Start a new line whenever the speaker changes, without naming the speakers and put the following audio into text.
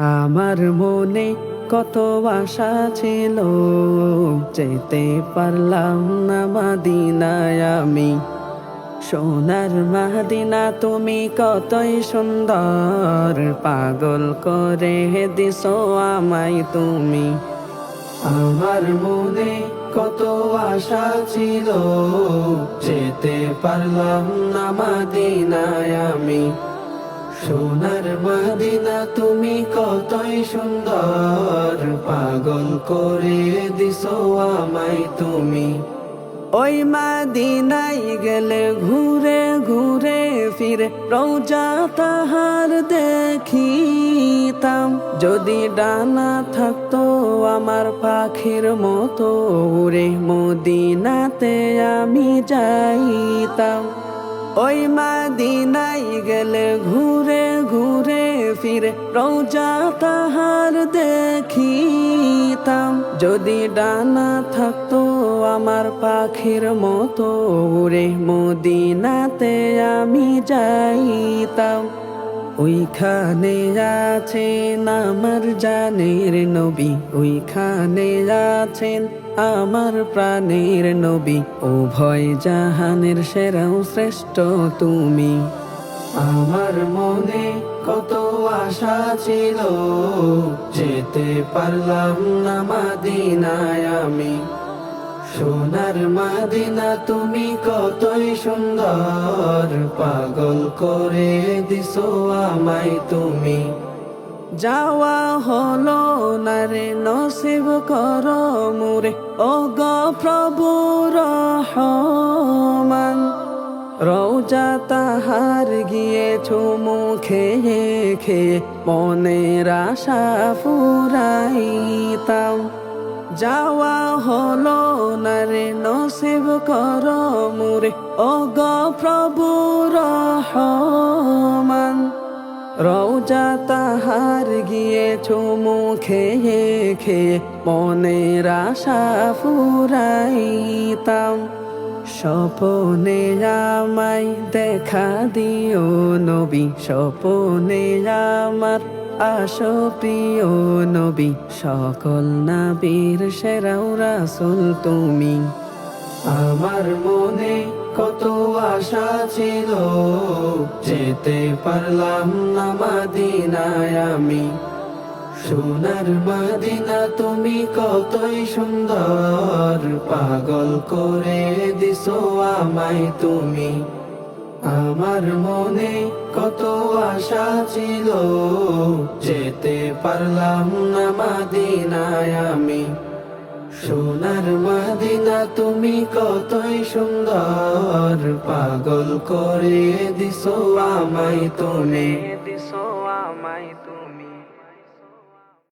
আমার মনে কত আশা ছিল, যেতে পারলাম না মাদিনায় আমি। সোনার মাদিনা তুমি কতই সুন্দর, পাগল করে দিস আমায় তুমি। আমার মনে কত আশা ছিল, যেতে পারলাম না মাদিনায় আমি। সোনার মাদিনা তুমি কতই সুন্দর, পাগল করে দিছো আমায় তুমি। ওই মাদিনাই গেলে ঘুরে ঘুরে ফিরে, রৌজা তাহার দেখিতাম। যদি ডানা থাকতো আমার পাখির মতো রে মদিনাতে আমি যাইতাম। ওই মাদিনাই গেলে ঘুরে ঘুরে ফিরে, রোজা তাহার দেখিতাম। যদি ডানা থাকতো আমার পাখির মতো উড়ে, মদিনাতে আমি যাইতাম। ওইখানে আছেন আমার জানের নবী, ওইখানে আছেন আমার প্রাণের নবী, উভয় জাহানের সেরাও শ্রেষ্ঠ তুমি। আমার মনে কত আশা ছিল, যেতে পারলাম না মাদিনায় আমি। সোনার মাদিনা তুমি কতই সুন্দর, পাগল করে দিছো আমায় তুমি। যাওয়া হলো না রে, নসিব কর মুরে ও গ প্রভু রহমান রৌজা তাহার গিয়েছো মুখে খেয়ে মনের আশা ফুরাইতাম। যাওয়া হলো না নসিব কর মুরে। ও প্রভু রহমান রৌজা তাহার গিয়েছো মুখে খেয়ে মনের আশা ফুরাইতাম। স্বপনে আমায় দেখা দিও নবী, স্বপনে আমার আসো প্রিয় নবী, সকল নাবীর সেরাও রাসুল তুমি। আমার মনে কত আশা ছিল, যেতে পারলাম না মাদিনায় আমি। সোনার মাদিনা তুমি কতই সুন্দর, পাগল করে দিছো আমায় তুমি। আমার মনে কত আশা ছিল, যেতে পারলাম না মাদিনায় আমি। সোনার মাদিনা তুমি কতই সুন্দর পাগল করে দিস আমায় তুমি দিছো আমায় তুমি।